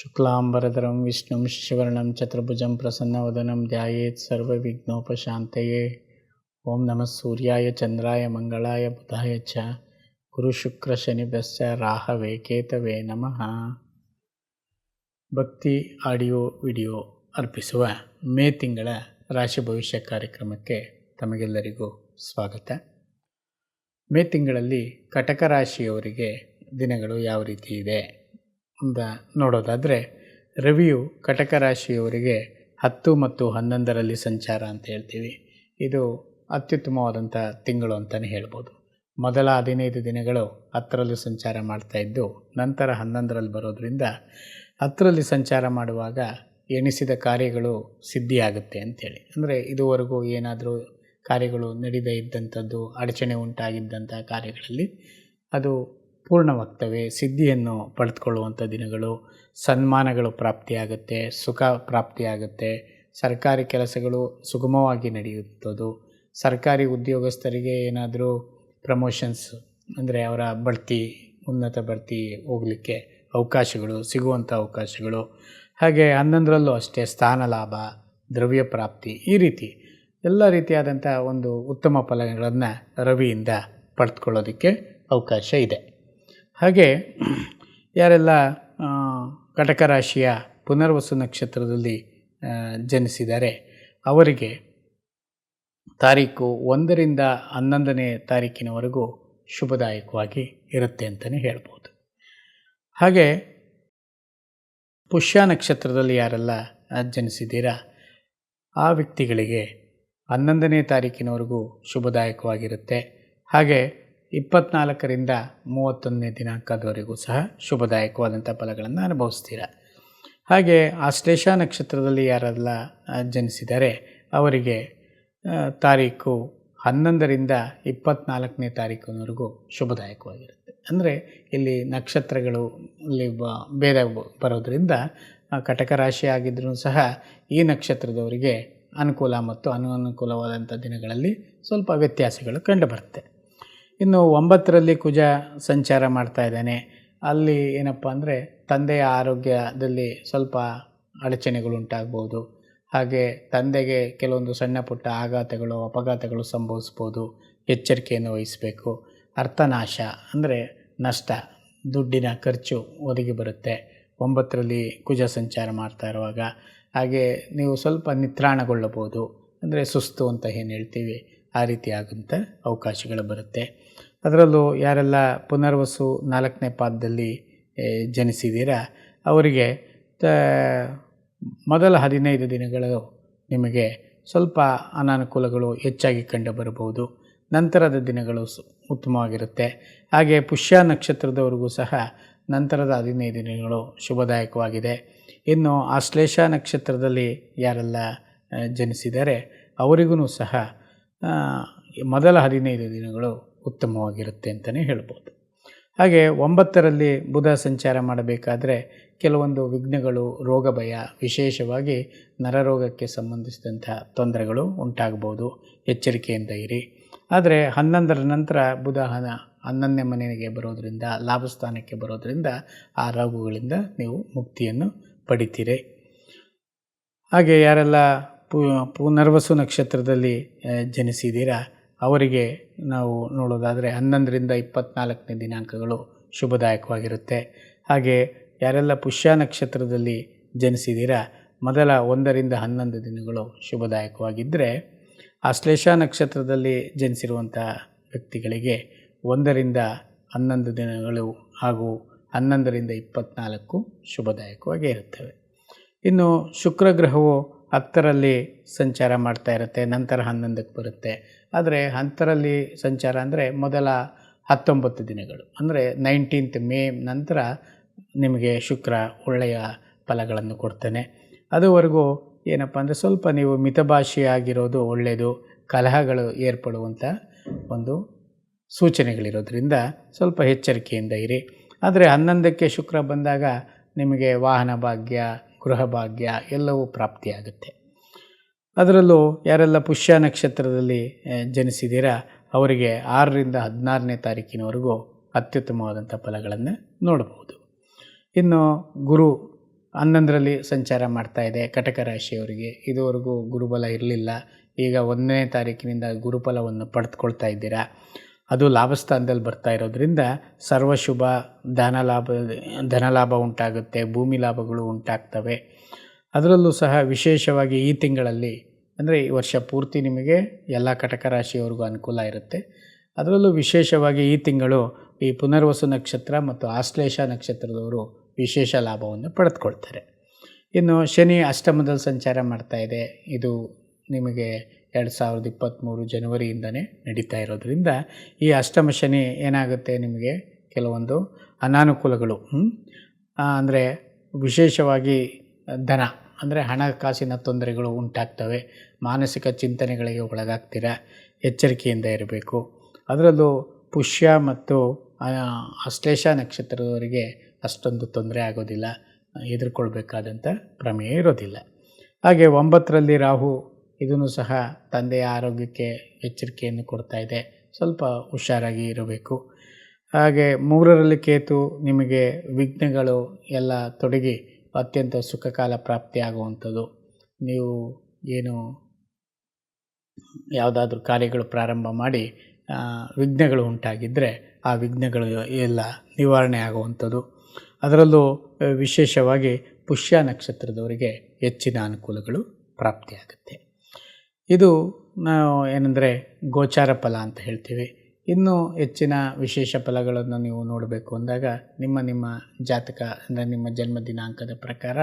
ಶುಕ್ಲಾಂಬರಧರಂ ವಿಷ್ಣುಂ ಶಿವರ್ಣಂ ಚತುರ್ಭುಜಂ, ಪ್ರಸನ್ನವದನಂ, ಧ್ಯಾಯೇತ್, ಸರ್ವವಿಘ್ನೋಪಶಾಂತಯೇ. ಓಂ ನಮಃ ಸೂರ್ಯಾಯ, ಚಂದ್ರಾಯ, ಮಂಗಳಾಯ, ಬುಧಾಯ ಚ. ಗುರು ಶುಕ್ರ ಶನಿ ಶನಿಭ್ಯಸ್ಯ ರಾಹವೇ, ಕೇತವೇ ನಮಃ. ಭಕ್ತಿ ಆಡಿಯೋ ವಿಡಿಯೋ ಅರ್ಪಿಸುವ ಮೇ ತಿಂಗಳ ರಾಶಿ ಭವಿಷ್ಯ ಕಾರ್ಯಕ್ರಮಕ್ಕೆ ತಮಗೆಲ್ಲರಿಗೂ ಸ್ವಾಗತ. ಮೇ ತಿಂಗಳಲ್ಲಿ ಕಟಕ ರಾಶಿಯವರಿಗೆ ದಿನಗಳು ಯಾವ ರೀತಿ ಇದೆ? ಅಂತ ನೋಡೋದಾದರೆ ರವಿಯು ಕಟಕ ರಾಶಿಯವರಿಗೆ ಹತ್ತು ಮತ್ತು ಹನ್ನೊಂದರಲ್ಲಿ ಸಂಚಾರ ಅಂತ ಹೇಳ್ತೀವಿ. ಇದು ಅತ್ಯುತ್ತಮವಾದಂಥ ತಿಂಗಳು ಅಂತಲೇ ಹೇಳ್ಬೋದು. ಮೊದಲ ಹದಿನೈದು ದಿನಗಳು ಹತ್ತರಲ್ಲಿ ಸಂಚಾರ ಮಾಡ್ತಾ ಇದ್ದು, ನಂತರ ಹನ್ನೊಂದರಲ್ಲಿ ಬರೋದರಿಂದ ಹತ್ತರಲ್ಲಿ ಸಂಚಾರ ಮಾಡುವಾಗ ಎಣಿಸಿದ ಕಾರ್ಯಗಳು ಸಿದ್ಧಿಯಾಗುತ್ತೆ ಅಂಥೇಳಿ. ಅಂದರೆ ಇದುವರೆಗೂ ಏನಾದರೂ ಕಾರ್ಯಗಳು ನಡೀದೇ ಇದ್ದಂಥದ್ದು, ಅಡಚಣೆ ಉಂಟಾಗಿದ್ದಂಥ ಕಾರ್ಯಗಳಲ್ಲಿ ಅದು ಪೂರ್ಣವಾಗ್ತವೆ. ಸಿದ್ಧಿಯನ್ನು ಪಡೆದುಕೊಳ್ಳುವಂಥ ದಿನಗಳು ಸನ್ಮಾನಗಳು ಪ್ರಾಪ್ತಿಯಾಗುತ್ತೆ, ಸುಖ ಪ್ರಾಪ್ತಿಯಾಗುತ್ತೆ. ಸರ್ಕಾರಿ ಕೆಲಸಗಳು ಸುಗಮವಾಗಿ ನಡೆಯುತ್ತದೆ. ಸರ್ಕಾರಿ ಉದ್ಯೋಗಸ್ಥರಿಗೆ ಏನಾದರೂ ಪ್ರಮೋಷನ್ಸ್ ಅಂದರೆ ಅವರ ಬಡ್ತಿ, ಉನ್ನತ ಬಡ್ತಿ ಹೋಗಲಿಕ್ಕೆ ಅವಕಾಶಗಳು, ಸಿಗುವಂಥ ಅವಕಾಶಗಳು. ಹಾಗೆ ಹನ್ನೊಂದರಲ್ಲೂ ಅಷ್ಟೇ ಸ್ಥಾನ ಲಾಭ, ದ್ರವ್ಯ ಪ್ರಾಪ್ತಿ ಈ ರೀತಿ ಎಲ್ಲ ರೀತಿಯಾದಂಥ ಒಂದು ಉತ್ತಮ ಫಲಗಳನ್ನು ರವಿಯಿಂದ ಪಡೆದುಕೊಳ್ಳೋದಕ್ಕೆ ಅವಕಾಶ ಇದೆ. ಹಾಗೆ ಯಾರೆಲ್ಲ ಕಟಕ ರಾಶಿಯ ಪುನರ್ವಸು ನಕ್ಷತ್ರದಲ್ಲಿ ಜನಿಸಿದ್ದಾರೆ ಅವರಿಗೆ ತಾರೀಕು ಒಂದರಿಂದ ಹನ್ನೊಂದನೇ ತಾರೀಕಿನವರೆಗೂ ಶುಭದಾಯಕವಾಗಿ ಇರುತ್ತೆ ಅಂತಲೇ ಹೇಳ್ಬೋದು. ಹಾಗೆ ಪುಷ್ಯ ನಕ್ಷತ್ರದಲ್ಲಿ ಯಾರೆಲ್ಲ ಜನಿಸಿದ್ದೀರಾ, ಆ ವ್ಯಕ್ತಿಗಳಿಗೆ ಹನ್ನೊಂದನೇ ತಾರೀಕಿನವರೆಗೂ ಶುಭದಾಯಕವಾಗಿರುತ್ತೆ. ಹಾಗೆ ಇಪ್ಪತ್ನಾಲ್ಕರಿಂದ ಮೂವತ್ತೊಂದನೇ ದಿನಾಂಕದವರೆಗೂ ಸಹ ಶುಭದಾಯಕವಾದಂಥ ಫಲಗಳನ್ನು ಅನುಭವಿಸ್ತೀರ? ಹಾಗೆ ಆಶ್ಲೇಷ ನಕ್ಷತ್ರದಲ್ಲಿ ಯಾರೆಲ್ಲ ಜನಿಸಿದರೆ ಅವರಿಗೆ ತಾರೀಕು ಹನ್ನೊಂದರಿಂದ ಇಪ್ಪತ್ನಾಲ್ಕನೇ ತಾರೀಕಿನವರೆಗೂ ಶುಭದಾಯಕವಾಗಿರುತ್ತೆ. ಅಂದರೆ ಇಲ್ಲಿ ನಕ್ಷತ್ರಗಳು ಇಲ್ಲಿ ಭೇದ ಬರೋದರಿಂದ ಕಟಕ ರಾಶಿ ಆಗಿದ್ರೂ ಸಹ ಈ ನಕ್ಷತ್ರದವರಿಗೆ ಅನುಕೂಲ ಮತ್ತು ಅನನುಕೂಲವಾದಂಥ ದಿನಗಳಲ್ಲಿ ಸ್ವಲ್ಪ ವ್ಯತ್ಯಾಸಗಳು ಕಂಡುಬರುತ್ತೆ. ಇನ್ನು ಒಂಬತ್ತರಲ್ಲಿ ಕುಜ ಸಂಚಾರ ಮಾಡ್ತಾ ಇದ್ದಾನೆ. ಅಲ್ಲಿ ಏನಪ್ಪ ಅಂದರೆ ತಂದೆಯ ಆರೋಗ್ಯದಲ್ಲಿ ಸ್ವಲ್ಪ ಅಡಚಣೆಗಳು ಉಂಟಾಗ್ಬೋದು ಹಾಗೆ ತಂದೆಗೆ ಕೆಲವೊಂದು ಸಣ್ಣ ಪುಟ್ಟ ಆಘಾತಗಳು, ಅಪಘಾತಗಳು ಸಂಭವಿಸ್ಬೋದು. ಎಚ್ಚರಿಕೆಯನ್ನು ವಹಿಸಬೇಕು. ಅರ್ಥನಾಶ ಅಂದರೆ ನಷ್ಟ, ದುಡ್ಡಿನ ಖರ್ಚು ಒದಗಿ ಬರುತ್ತೆ. ಒಂಬತ್ತರಲ್ಲಿ ಕುಜ ಸಂಚಾರ ಮಾಡ್ತಾ ಇರುವಾಗ. ಹಾಗೆ ನೀವು ಸ್ವಲ್ಪ ನಿತ್ರಾಣಗೊಳ್ಳಬಹುದು. ಅಂದರೆ ಸುಸ್ತು ಅಂತ ಏನು ಹೇಳ್ತೀವಿ? ಆ ರೀತಿ ಅವಕಾಶಗಳು ಬರುತ್ತೆ. ಅದರಲ್ಲೂ ಯಾರೆಲ್ಲ ಪುನರ್ವಸು ನಾಲ್ಕನೇ ಪಾದದಲ್ಲಿ ಜನಿಸಿದ್ದೀರಾ ಅವರಿಗೆ, ತ, ಮೊದಲ ಹದಿನೈದು ದಿನಗಳು ನಿಮಗೆ ಸ್ವಲ್ಪ ಅನಾನುಕೂಲಗಳು ಹೆಚ್ಚಾಗಿ ಕಂಡು ಬರಬಹುದು ನಂತರದ ದಿನಗಳು ಉತ್ತಮವಾಗಿರುತ್ತೆ. ಹಾಗೆ ಪುಷ್ಯ ನಕ್ಷತ್ರದವರೆಗೂ ಸಹ ನಂತರದ ಹದಿನೈದು ದಿನಗಳು ಶುಭದಾಯಕವಾಗಿದೆ. ಇನ್ನು ಆಶ್ಲೇಷ ನಕ್ಷತ್ರದಲ್ಲಿ ಯಾರೆಲ್ಲ ಜನಿಸಿದ್ದಾರೆ ಅವರಿಗೂ ಸಹ ಮೊದಲ ಹದಿನೈದು ದಿನಗಳು ಉತ್ತಮವಾಗಿರುತ್ತೆ ಅಂತಲೇ ಹೇಳ್ಬೋದು. ಹಾಗೆ ಒಂಬತ್ತರಲ್ಲಿ ಬುಧ ಸಂಚಾರ ಮಾಡಬೇಕಾದ್ರೆ ಕೆಲವೊಂದು ವಿಘ್ನಗಳು ರೋಗ ಭಯ ವಿಶೇಷವಾಗಿ ನರರೋಗಕ್ಕೆ ಸಂಬಂಧಿಸಿದಂಥ ತೊಂದರೆಗಳು ಉಂಟಾಗ್ಬೋದು ಎಚ್ಚರಿಕೆಯಿಂದ ಇರಿ. ಆದರೆ ಹನ್ನೊಂದರ ನಂತರ ಬುಧ ಹನ ಹನ್ನೊಂದನೇ ಮನೆಗೆ ಬರೋದರಿಂದ, ಲಾಭಸ್ಥಾನಕ್ಕೆ ಬರೋದರಿಂದ ಆ ರೋಗಗಳಿಂದ ನೀವು ಮುಕ್ತಿಯನ್ನು ಪಡಿತೀರಿ. ಹಾಗೆ ಯಾರೆಲ್ಲ ಪು ಪುನರ್ವಸು ನಕ್ಷತ್ರದಲ್ಲಿ ಜನಿಸಿದ್ದೀರಾ ಅವರಿಗೆ ನಾವು ನೋಡೋದಾದರೆ ಹನ್ನೊಂದರಿಂದ ಇಪ್ಪತ್ತ್ನಾಲ್ಕನೇ ದಿನಾಂಕಗಳು ಶುಭದಾಯಕವಾಗಿರುತ್ತೆ. ಹಾಗೆ ಯಾರೆಲ್ಲ ಪುಷ್ಯ ನಕ್ಷತ್ರದಲ್ಲಿ ಜನಿಸಿದ್ದೀರಾ ಮೊದಲ ಒಂದರಿಂದ ಹನ್ನೊಂದು ದಿನಗಳು ಶುಭದಾಯಕವಾಗಿದ್ದರೆ ಆಶ್ಲೇಷ ನಕ್ಷತ್ರದಲ್ಲಿ ಜನಿಸಿರುವಂಥ ವ್ಯಕ್ತಿಗಳಿಗೆ ಒಂದರಿಂದ ಹನ್ನೊಂದು ದಿನಗಳು ಹಾಗೂ ಹನ್ನೊಂದರಿಂದ ಇಪ್ಪತ್ತ್ನಾಲ್ಕು ಶುಭದಾಯಕವಾಗಿ ಇರುತ್ತವೆ. ಇನ್ನು ಶುಕ್ರ ಗ್ರಹವು ಹತ್ತರಲ್ಲಿ ಸಂಚಾರ ಮಾಡ್ತಾ ಇರುತ್ತೆ, ನಂತರ ಹನ್ನೊಂದಕ್ಕೆ ಬರುತ್ತೆ. ಆದರೆ ಹತ್ತರಲ್ಲಿ ಸಂಚಾರ ಅಂದರೆ ಮೊದಲ ಹತ್ತೊಂಬತ್ತು ದಿನಗಳು. ಅಂದರೆ ನೈನ್ಟೀನ್ತ್ ಮೇ ನಂತರ ನಿಮಗೆ ಶುಕ್ರ ಒಳ್ಳೆಯ ಫಲಗಳನ್ನು ಕೊಡ್ತೇನೆ. ಅದುವರೆಗೂ ಏನಪ್ಪ ಅಂದರೆ ಸ್ವಲ್ಪ ನೀವು ಮಿತಭಾಷೆಯಾಗಿರೋದು ಒಳ್ಳೆಯದು ಕಲಹಗಳು ಏರ್ಪಡುವಂಥ ಒಂದು ಸೂಚನೆಗಳಿರೋದ್ರಿಂದ ಸ್ವಲ್ಪ ಎಚ್ಚರಿಕೆಯಿಂದ ಇರಿ. ಆದರೆ ಹನ್ನೊಂದಕ್ಕೆ ಶುಕ್ರ ಬಂದಾಗ ನಿಮಗೆ ವಾಹನ ಭಾಗ್ಯ ಗೃಹ ಭಾಗ್ಯ ಎಲ್ಲವೂ ಪ್ರಾಪ್ತಿಯಾಗುತ್ತೆ. ಅದರಲ್ಲೂ ಯಾರೆಲ್ಲ ಪುಷ್ಯ ನಕ್ಷತ್ರದಲ್ಲಿ ಜನಿಸಿದ್ದೀರಾ ಅವರಿಗೆ ಆರರಿಂದ ಹದಿನಾರನೇ ತಾರೀಕಿನವರೆಗೂ ಅತ್ಯುತ್ತಮವಾದಂಥ ಫಲಗಳನ್ನು ನೋಡಬಹುದು. ಇನ್ನು ಗುರು ಹನ್ನೊಂದರಲ್ಲಿ ಸಂಚಾರ ಮಾಡ್ತಾ ಇದೆ, ಕಟಕ ರಾಶಿಯವರಿಗೆ. ಇದುವರೆಗೂ ಗುರುಬಲ ಇರಲಿಲ್ಲ. ಈಗ ಒಂದನೇ ತಾರೀಕಿನಿಂದ ಗುರುಫಲವನ್ನು ಪಡೆದುಕೊಳ್ತಾ ಇದ್ದೀರಾ. ಅದು ಲಾಭಸ್ಥಾನದಲ್ಲಿ ಬರ್ತಾ ಇರೋದ್ರಿಂದ ಸರ್ವಶುಭ ಧನ ಲಾಭ ಧನ ಲಾಭ ಉಂಟಾಗುತ್ತೆ, ಭೂಮಿ ಲಾಭಗಳು ಉಂಟಾಗ್ತವೆ. ಅದರಲ್ಲೂ ಸಹ ವಿಶೇಷವಾಗಿ ಈ ತಿಂಗಳಲ್ಲಿ, ಅಂದರೆ ಈ ವರ್ಷ ಪೂರ್ತಿ ನಿಮಗೆ ಎಲ್ಲ ಕಟಕ ರಾಶಿಯವ್ರಿಗೂ ಅನುಕೂಲ ಇರುತ್ತೆ. ಅದರಲ್ಲೂ ವಿಶೇಷವಾಗಿ ಈ ತಿಂಗಳು ಈ ಪುನರ್ವಸು ನಕ್ಷತ್ರ ಮತ್ತು ಆಶ್ಲೇಷ ನಕ್ಷತ್ರದವರು ವಿಶೇಷ ಲಾಭವನ್ನು ಪಡೆದುಕೊಳ್ತಾರೆ. ಇನ್ನು ಶನಿ ಅಷ್ಟಮದಲ್ಲಿ ಸಂಚಾರ ಮಾಡ್ತಾ ಇದೆ. ಇದು ನಿಮಗೆ ಎರಡು ಸಾವಿರದ ಇಪ್ಪತ್ತ್ಮೂರು ಜನವರಿಯಿಂದನೇ ನಡೀತಾ ಇರೋದ್ರಿಂದ ಈ ಅಷ್ಟಮ ಶನಿ ಏನಾಗುತ್ತೆ ನಿಮಗೆ ಕೆಲವೊಂದು ಅನಾನುಕೂಲಗಳು ಅಂದರೆ ವಿಶೇಷವಾಗಿ ಧನ, ಅಂದರೆ ಹಣಕಾಸಿನ ತೊಂದರೆಗಳು ಉಂಟಾಗ್ತವೆ. ಮಾನಸಿಕ ಚಿಂತನೆಗಳಿಗೆ ಒಳಗಾಗ್ತೀರ? ಎಚ್ಚರಿಕೆಯಿಂದ ಇರಬೇಕು. ಅದರಲ್ಲೂ ಪುಷ್ಯ ಮತ್ತು ಅಶ್ಲೇಷ ನಕ್ಷತ್ರದವರಿಗೆ ಅಷ್ಟೊಂದು ತೊಂದರೆ ಆಗೋದಿಲ್ಲ. ಎದುರ್ಕೊಳ್ಬೇಕಾದಂಥ ಪ್ರಮೇಯ ಇರೋದಿಲ್ಲ. ಹಾಗೆ ಒಂಬತ್ತರಲ್ಲಿ ರಾಹು ಇದನ್ನು ಸಹ ತಂದೆಯ ಆರೋಗ್ಯಕ್ಕೆ ಎಚ್ಚರಿಕೆಯನ್ನು ಕೊಡ್ತಾ ಇದೆ. ಸ್ವಲ್ಪ ಹುಷಾರಾಗಿ ಇರಬೇಕು. ಹಾಗೆ ಮೂರರಲ್ಲಿ ಕೇತು ನಿಮಗೆ ವಿಘ್ನಗಳು ಎಲ್ಲ ತೊಡಗಿ ಅತ್ಯಂತ ಸುಖಕಾಲ ಪ್ರಾಪ್ತಿಯಾಗುವಂಥದ್ದು ನೀವು ಏನು ಯಾವುದಾದ್ರೂ ಕಾರ್ಯಗಳು ಪ್ರಾರಂಭ ಮಾಡಿ ವಿಘ್ನಗಳು ಉಂಟಾಗಿದ್ದರೆ ಆ ವಿಘ್ನಗಳು ಎಲ್ಲ ನಿವಾರಣೆ ಆಗುವಂಥದ್ದು. ಅದರಲ್ಲೂ ವಿಶೇಷವಾಗಿ ಪುಷ್ಯ ನಕ್ಷತ್ರದವರಿಗೆ ಹೆಚ್ಚಿನ ಅನುಕೂಲಗಳು ಪ್ರಾಪ್ತಿಯಾಗುತ್ತೆ. ಇದು ನಾವು ಏನಂದರೆ ಗೋಚಾರ ಫಲ ಅಂತ ಹೇಳ್ತೀವಿ. ಇನ್ನೂ ಹೆಚ್ಚಿನ ವಿಶೇಷ ಫಲಗಳನ್ನು ನೀವು ನೋಡಬೇಕು ಅಂದಾಗ ನಿಮ್ಮ ನಿಮ್ಮ ಜಾತಕ ಅಂದರೆ ನಿಮ್ಮ ಜನ್ಮ ದಿನಾಂಕದ ಪ್ರಕಾರ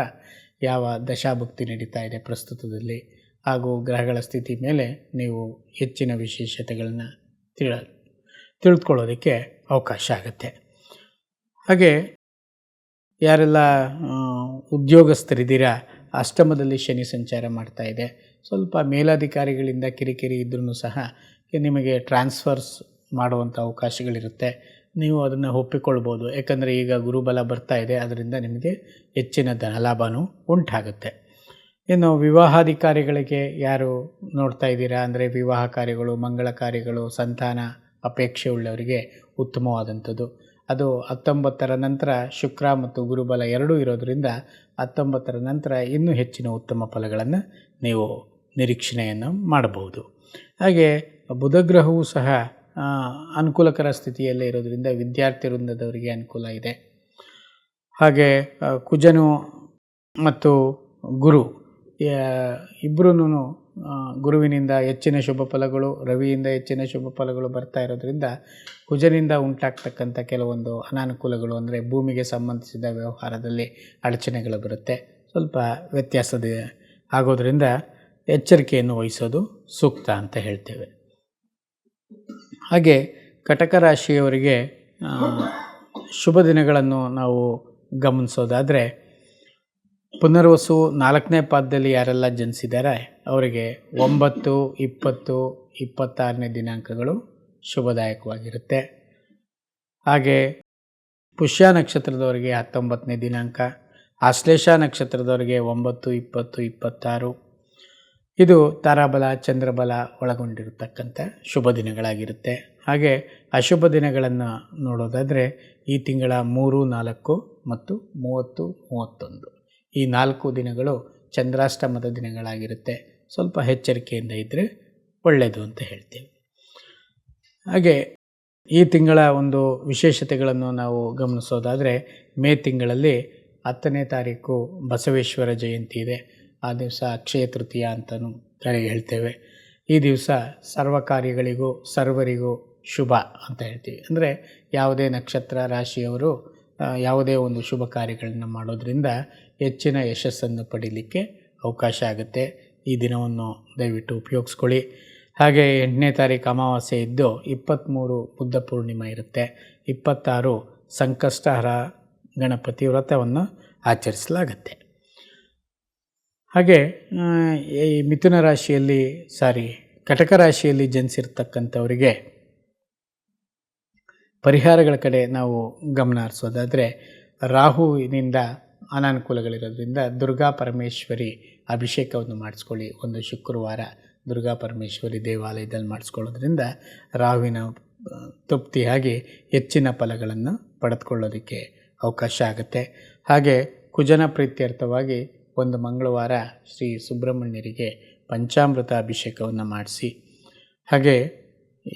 ಯಾವ ದಶಾಭುಕ್ತಿ ನಡೀತಾ ಇದೆ ಪ್ರಸ್ತುತದಲ್ಲಿ ಹಾಗೂ ಗ್ರಹಗಳ ಸ್ಥಿತಿ ಮೇಲೆ ನೀವು ಹೆಚ್ಚಿನ ವಿಶೇಷತೆಗಳನ್ನ ತಿಳ ತಿಳಿದುಕೊಳ್ಳೋದಕ್ಕೆ ಅವಕಾಶ ಆಗುತ್ತೆ. ಹಾಗೆ ಯಾರೆಲ್ಲ ಉದ್ಯೋಗಸ್ಥರಿದ್ದೀರಾ, ಅಷ್ಟಮದಲ್ಲಿ ಶನಿ ಸಂಚಾರ ಮಾಡ್ತಾ ಇದೆ. ಸ್ವಲ್ಪ ಮೇಲಾಧಿಕಾರಿಗಳಿಂದ ಕಿರಿಕಿರಿ ಇದ್ರೂ ಸಹ ನಿಮಗೆ ಟ್ರಾನ್ಸ್ಫರ್ಸ್ ಮಾಡುವಂಥ ಅವಕಾಶಗಳಿರುತ್ತೆ. ನೀವು ಅದನ್ನು ಒಪ್ಪಿಕೊಳ್ಬೋದು. ಯಾಕಂದರೆ ಈಗ ಗುರುಬಲ ಬರ್ತಾ ಇದೆ. ಅದರಿಂದ ನಿಮಗೆ ಹೆಚ್ಚಿನ ಧನಲಾಭವೂ ಉಂಟಾಗುತ್ತೆ. ಇನ್ನು ವಿವಾಹಾಧಿಕಾರಿಗಳಿಗೆ ಯಾರು ನೋಡ್ತಾ ಇದ್ದೀರಾ? ಅಂದರೆ ವಿವಾಹ ಕಾರ್ಯಗಳು, ಮಂಗಳ ಕಾರ್ಯಗಳು, ಸಂತಾನ ಅಪೇಕ್ಷೆ ಉಳ್ಳವರಿಗೆ ಉತ್ತಮವಾದಂಥದ್ದು. ಅದು ಹತ್ತೊಂಬತ್ತರ ನಂತರ ಶುಕ್ರ ಮತ್ತು ಗುರುಬಲ ಎರಡೂ ಇರೋದರಿಂದ ಹತ್ತೊಂಬತ್ತರ ನಂತರ ಇನ್ನೂ ಹೆಚ್ಚಿನ ಉತ್ತಮ ಫಲಗಳನ್ನು ನೀವು ನಿರೀಕ್ಷಣೆಯನ್ನು ಮಾಡಬಹುದು. ಹಾಗೆ ಬುಧಗ್ರಹವೂ ಸಹ ಅನುಕೂಲಕರ ಸ್ಥಿತಿಯಲ್ಲೇ ಇರೋದರಿಂದ ವಿದ್ಯಾರ್ಥಿ ವೃಂದದವರಿಗೆ ಅನುಕೂಲ ಇದೆ. ಹಾಗೆ ಕುಜನು ಮತ್ತು ಗುರು ಇಬ್ಬರೂ ಗುರುವಿನಿಂದ ಹೆಚ್ಚಿನ ಶುಭ ಫಲಗಳು, ರವಿಯಿಂದ ಹೆಚ್ಚಿನ ಶುಭ ಫಲಗಳು ಬರ್ತಾ ಇರೋದರಿಂದ ಕುಜನಿಂದ ಉಂಟಾಗ್ತಕ್ಕಂಥ ಕೆಲವೊಂದು ಅನಾನುಕೂಲಗಳು ಅಂದರೆ ಭೂಮಿಗೆ ಸಂಬಂಧಿಸಿದ ವ್ಯವಹಾರದಲ್ಲಿ ಅಡಚಣೆಗಳು ಬರುತ್ತೆ. ಸ್ವಲ್ಪ ವ್ಯತ್ಯಾಸದ ಆಗೋದ್ರಿಂದ ಎಚ್ಚರಿಕೆಯನ್ನು ವಹಿಸೋದು ಸೂಕ್ತ ಅಂತ ಹೇಳ್ತೇವೆ. ಹಾಗೆ ಕಟಕ ರಾಶಿಯವರಿಗೆ ಶುಭ ದಿನಗಳನ್ನು ನಾವು ಗಮನಿಸೋದಾದರೆ, ಪುನರ್ವಸು ನಾಲ್ಕನೇ ಪಾದದಲ್ಲಿ ಯಾರೆಲ್ಲ ಜನಿಸಿದ್ದಾರೆ ಅವರಿಗೆ ಒಂಬತ್ತು, ಇಪ್ಪತ್ತು, ಇಪ್ಪತ್ತಾರನೇ ದಿನಾಂಕಗಳು ಶುಭದಾಯಕವಾಗಿರುತ್ತೆ. ಹಾಗೆ ಪುಷ್ಯ ನಕ್ಷತ್ರದವರಿಗೆ ಹತ್ತೊಂಬತ್ತನೇ ದಿನಾಂಕ, ಆಶ್ಲೇಷ ನಕ್ಷತ್ರದವರಿಗೆ ಒಂಬತ್ತು, ಇಪ್ಪತ್ತು, ಇಪ್ಪತ್ತಾರು ಇದು ತಾರಾಬಲ, ಚಂದ್ರಬಲ ಒಳಗೊಂಡಿರತಕ್ಕಂಥ ಶುಭ ದಿನಗಳಾಗಿರುತ್ತೆ. ಹಾಗೆ ಅಶುಭ ದಿನಗಳನ್ನು ನೋಡೋದಾದರೆ ಈ ತಿಂಗಳ ಮೂರು, ನಾಲ್ಕು ಮತ್ತು ಮೂವತ್ತು, ಮೂವತ್ತೊಂದು. ಈ ನಾಲ್ಕು ದಿನಗಳು ಚಂದ್ರಾಷ್ಟಮದ ದಿನಗಳಾಗಿರುತ್ತೆ. ಸ್ವಲ್ಪ ಎಚ್ಚರಿಕೆಯಿಂದ ಇದ್ದರೆ ಒಳ್ಳೆಯದು ಅಂತ ಹೇಳ್ತೀವಿ ಹಾಗೆ ಈ ತಿಂಗಳ ಒಂದು ವಿಶೇಷತೆಗಳನ್ನು ನಾವು ಗಮನಿಸೋದಾದರೆ ಮೇ ತಿಂಗಳಲ್ಲಿ ಹತ್ತನೇ ತಾರೀಕು ಬಸವೇಶ್ವರ ಜಯಂತಿ ಇದೆ. ಆ ದಿವಸ ಅಕ್ಷಯ ತೃತೀಯ ಅಂತಲೂ ಕರೆ ಹೇಳ್ತೇವೆ. ಈ ದಿವಸ ಸರ್ವ ಕಾರ್ಯಗಳಿಗೂ ಸರ್ವರಿಗೂ ಶುಭ ಅಂತ ಹೇಳ್ತೀವಿ. ಅಂದರೆ ಯಾವುದೇ ನಕ್ಷತ್ರ ರಾಶಿಯವರು ಯಾವುದೇ ಒಂದು ಶುಭ ಕಾರ್ಯಗಳನ್ನು ಮಾಡೋದರಿಂದ ಹೆಚ್ಚಿನ ಯಶಸ್ಸನ್ನು ಪಡೀಲಿಕ್ಕೆ ಅವಕಾಶ ಆಗುತ್ತೆ. ಈ ದಿನವನ್ನು ದಯವಿಟ್ಟು ಉಪಯೋಗಿಸ್ಕೊಳ್ಳಿ. ಹಾಗೆ ಎಂಟನೇ ತಾರೀಕು ಅಮಾವಾಸ್ಯೆ ಇದ್ದು ಇಪ್ಪತ್ತ್ಮೂರು ಬುದ್ಧ ಪೂರ್ಣಿಮೆ ಇರುತ್ತೆ. ಇಪ್ಪತ್ತಾರು ಸಂಕಷ್ಟಹರ ಗಣಪತಿ ವ್ರತವನ್ನು ಆಚರಿಸಲಾಗತ್ತೆ. ಹಾಗೆ ಈ ಮಿಥುನ ರಾಶಿಯಲ್ಲಿ, ಸಾರಿ, ಕಟಕ ರಾಶಿಯಲ್ಲಿ ಜನಿಸಿರ್ತಕ್ಕಂಥವರಿಗೆ ಪರಿಹಾರಗಳ ಕಡೆ ನಾವು ಗಮನ ಹರಿಸೋದಾದರೆ, ರಾಹುವಿನಿಂದ ಅನಾನುಕೂಲಗಳಿರೋದ್ರಿಂದ ದುರ್ಗಾ ಪರಮೇಶ್ವರಿ ಅಭಿಷೇಕವನ್ನು ಮಾಡಿಸ್ಕೊಳ್ಳಿ. ಒಂದು ಶುಕ್ರವಾರ ದುರ್ಗಾ ಪರಮೇಶ್ವರಿ ದೇವಾಲಯದಲ್ಲಿ ಮಾಡಿಸ್ಕೊಳ್ಳೋದ್ರಿಂದ ರಾಹುವಿನ ತೃಪ್ತಿಯಾಗಿ ಹೆಚ್ಚಿನ ಫಲಗಳನ್ನು ಪಡೆದುಕೊಳ್ಳೋದಕ್ಕೆ ಅವಕಾಶ ಆಗುತ್ತೆ. ಹಾಗೆ, ಕುಜನ ಪ್ರೀತ್ಯರ್ಥವಾಗಿ ಒಂದು ಮಂಗಳವಾರ ಶ್ರೀ ಸುಬ್ರಹ್ಮಣ್ಯರಿಗೆ ಪಂಚಾಮೃತ ಅಭಿಷೇಕವನ್ನು ಮಾಡಿಸಿ. ಹಾಗೆ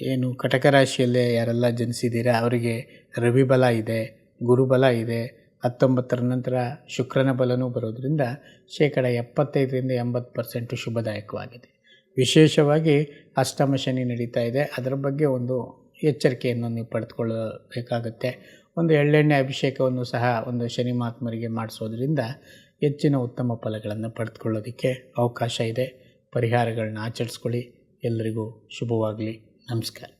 ಏನು ಕಟಕ ರಾಶಿಯಲ್ಲೇ ಯಾರೆಲ್ಲ ಜನಿಸಿದ್ದೀರಾ, ಅವರಿಗೆ ರವಿಬಲ ಇದೆ, ಗುರುಬಲ ಇದೆ, ಹತ್ತೊಂಬತ್ತರ ನಂತರ ಶುಕ್ರನ ಬಲನೂ ಬರೋದರಿಂದ ಶೇಕಡ ಎಪ್ಪತ್ತೈದರಿಂದ ಎಂಬತ್ತು ಪರ್ಸೆಂಟು ಶುಭದಾಯಕವಾಗಿದೆ. ವಿಶೇಷವಾಗಿ ಅಷ್ಟಮ ಶನಿ ನಡೀತಾ ಇದೆ. ಅದರ ಬಗ್ಗೆ ಒಂದು ಎಚ್ಚರಿಕೆಯನ್ನು ನೀವು ಪಡೆದುಕೊಳ್ಳಬೇಕಾಗುತ್ತೆ. ಒಂದು ಎಳ್ಳೆಣ್ಣೆ ಅಭಿಷೇಕವನ್ನು ಸಹ ಒಂದು ಶನಿ ಮಹಾತ್ಮರಿಗೆ ಮಾಡಿಸೋದ್ರಿಂದ ಹೆಚ್ಚಿನ ಉತ್ತಮ ಫಲಗಳನ್ನು ಪಡೆದುಕೊಳ್ಳೋದಕ್ಕೆ ಅವಕಾಶ ಇದೆ. ಪರಿಹಾರಗಳನ್ನ ಆಚರಿಸ್ಕೊಳ್ಳಿ. ಎಲ್ಲರಿಗೂ ಶುಭವಾಗಲಿ. ನಮಸ್ಕಾರ.